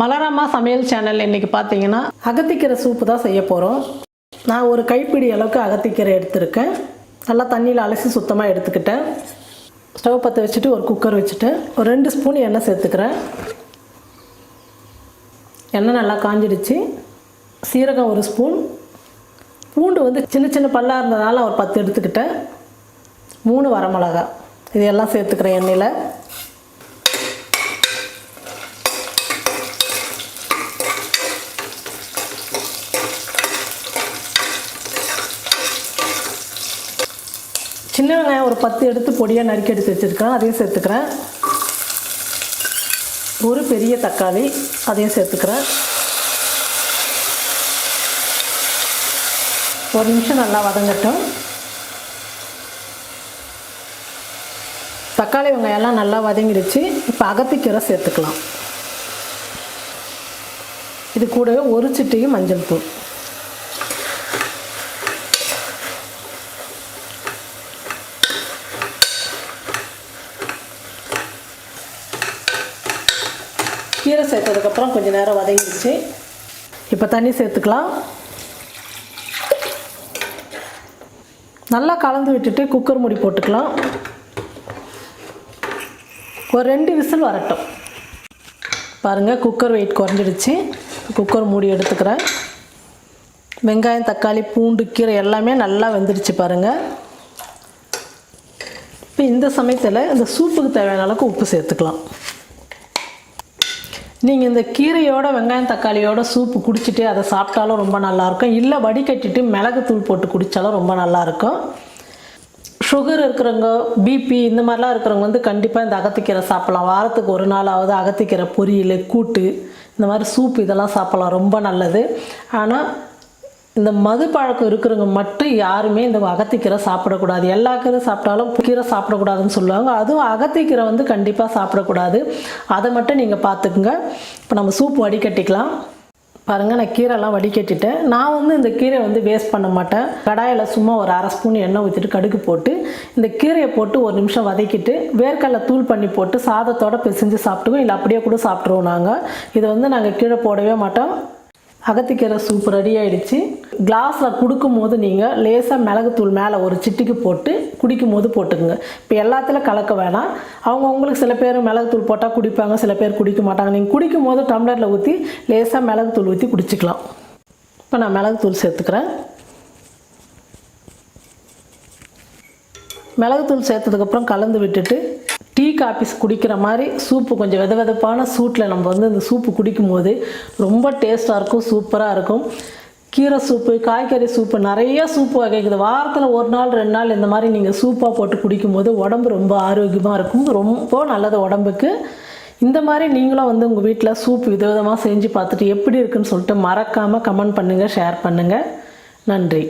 மலராமா சமையல் சேனல் இன்றைக்கி பார்த்தீங்கன்னா அகத்திக்கீரை சூப்பு தான் செய்ய போகிறோம் நான் ஒரு கைப்பிடி அளவுக்கு அகத்திக்கீரை எடுத்திருக்கேன். நல்லா தண்ணியில் அலசி சுத்தமாக எடுத்துக்கிட்டேன். ஸ்டவ் பற்ற வச்சுட்டு ஒரு குக்கர் வச்சுட்டு ஒரு ரெண்டு ஸ்பூன் எண்ணெய் சேர்த்துக்கிறேன். எண்ணெய் நல்லா காஞ்சிடுச்சு. சீரகம் ஒரு ஸ்பூன் பூண்டு வந்து சின்ன சின்ன பல்லாக இருந்ததால ஒரு பத்து எடுத்துக்கிட்டேன். மூணு வரமிளகா. இதையெல்லாம் சேர்த்துக்கிறேன் எண்ணெயில். சின்ன வெங்காயம் ஒரு பத்து எடுத்து பொடியாக நறுக்கி எடுத்து வச்சுருக்கேன் அதையும் சேர்த்துக்கிறேன். ஒரு பெரிய தக்காளி அதையும் சேர்த்துக்கிறேன். ஒரு நிமிஷம் நல்லா வதங்கட்டும். தக்காளி வெங்காயம்லாம் நல்லா வதங்கிடுச்சு. இப்போ அகத்திக்கீரை சேர்த்துக்கலாம். இது கூடவே ஒரு சிட்டியும் மஞ்சள் தூள். கீரை சேர்த்ததுக்கப்புறம் கொஞ்சம் நேரம் வதங்கிடுச்சு. இப்போ தண்ணி சேர்த்துக்கலாம். நல்லா கலந்து விட்டுட்டு குக்கர் மூடி போட்டுக்கலாம். ஒரு ரெண்டு விசில் வரட்டும். பாருங்கள் குக்கர் வெயிட் குறைஞ்சிடுச்சு. குக்கர் மூடி எடுத்துக்கிறேன். வெங்காயம் தக்காளி பூண்டு கீரை எல்லாமே நல்லா வெந்துடுச்சு பாருங்கள் இப்போ இந்த சமயத்தில் இந்த சூப்புக்கு தேவையான அளவுக்கு உப்பு சேர்த்துக்கலாம். நீங்கள் இந்த கீரையோட வெங்காயம் தக்காளியோட சூப்பு குடிச்சிட்டு அதை சாப்பிட்டாலும் ரொம்ப நல்லாயிருக்கும். இல்லை வடிகட்டிட்டு மிளகுத்தூள் போட்டு குடித்தாலும் ரொம்ப நல்லாயிருக்கும். சுகர் இருக்கிறவங்க பிபி இந்த மாதிரிலாம் இருக்கிறவங்க வந்து கண்டிப்பாக இந்த அகத்திக்கீரை சாப்பிட்லாம். வாரத்துக்கு ஒரு நாளாவது அகத்திக்கீரை பொரியல் கூட்டு இந்த மாதிரி சூப் இதெல்லாம் சாப்பிட்லாம். ரொம்ப நல்லது. ஆனால் இந்த மது பழக்கம் இருக்கிறவங்க மட்டும் யாருமே இந்த அகத்திக்கீரை சாப்பிடக்கூடாது. எல்லா கீரை சாப்பிட்டாலும் கீரை சாப்பிடக்கூடாதுன்னு சொல்லுவாங்க. அதுவும் அகத்திக்கீரை வந்து கண்டிப்பாக சாப்பிடக்கூடாது. அதை மட்டும் நீங்கள் பார்த்துக்குங்க. இப்போ நம்ம சூப் வடிகட்டிக்கலாம். பாருங்கள் நான் கீரைலாம் வடிகட்டிட்டேன். நான் வந்து இந்த கீரை வந்து வேஸ்ட் பண்ண மாட்டேன். கடாயில் சும்மா ஒரு அரை ஸ்பூன் எண்ணெய் ஊற்றிட்டு கடுகு போட்டு இந்த கீரையை போட்டு ஒரு நிமிஷம் வதக்கிட்டு வேர்க்கடலை தூள் பண்ணி போட்டு சாதத்தோட பிசைஞ்சு சாப்பிட்டுவோம் இல்லை அப்படியே கூட சாப்பிட்ருவோம் நாங்கள் இதை வந்து நாங்கள் கீழே போடவே மாட்டோம். அகத்திக்கீரை சூப் ரெடி ஆகிடுச்சு கிளாஸில் கொடுக்கும் போது நீங்கள் லேசாக மிளகுத்தூள் மேலே ஒரு சிட்டிக்கு போட்டு குடிக்கும் போது போட்டுக்குங்க. இப்போ எல்லாத்துலையும் கலக்க வேணாம். அவங்க உங்களுக்கு சில பேர் மிளகுத்தூள் போட்டால் குடிப்பாங்க சில பேர் குடிக்க மாட்டாங்க. நீங்கள் குடிக்கும் போது டம்ளரில் ஊற்றி லேசாக மிளகுத்தூள் ஊற்றி குடிச்சிக்கலாம். இப்போ நான் மிளகுத்தூள் சேர்த்துக்கிறேன். மிளகுத்தூள் சேர்த்ததுக்கப்புறம் கலந்து விட்டுட்டு டீ காஃபிஸ் குடிக்கிற மாதிரி சூப்பு கொஞ்சம் வெத வெதப்பான சூட்டில் நம்ம வந்து இந்த சூப்பு குடிக்கும்போது ரொம்ப டேஸ்ட்டாக இருக்கும் சூப்பராக இருக்கும். கீரை சூப்பு காய்கறி சூப்பு நிறைய சூப்பு வகைக்குது. வாரத்தில் ஒரு நாள் ரெண்டு நாள் இந்த மாதிரி நீங்கள் சூப்பாக போட்டு குடிக்கும்போது உடம்பு ரொம்ப ஆரோக்கியமாக இருக்கும். ரொம்ப நல்லது உடம்புக்கு. இந்த மாதிரி நீங்களும் வந்து உங்கள் வீட்டில் சூப் விதவிதமாக செஞ்சு பார்த்துட்டு எப்படி இருக்குன்னு சொல்லிட்டு மறக்காமல் கமெண்ட் பண்ணுங்கள் ஷேர் பண்ணுங்கள் நன்றி.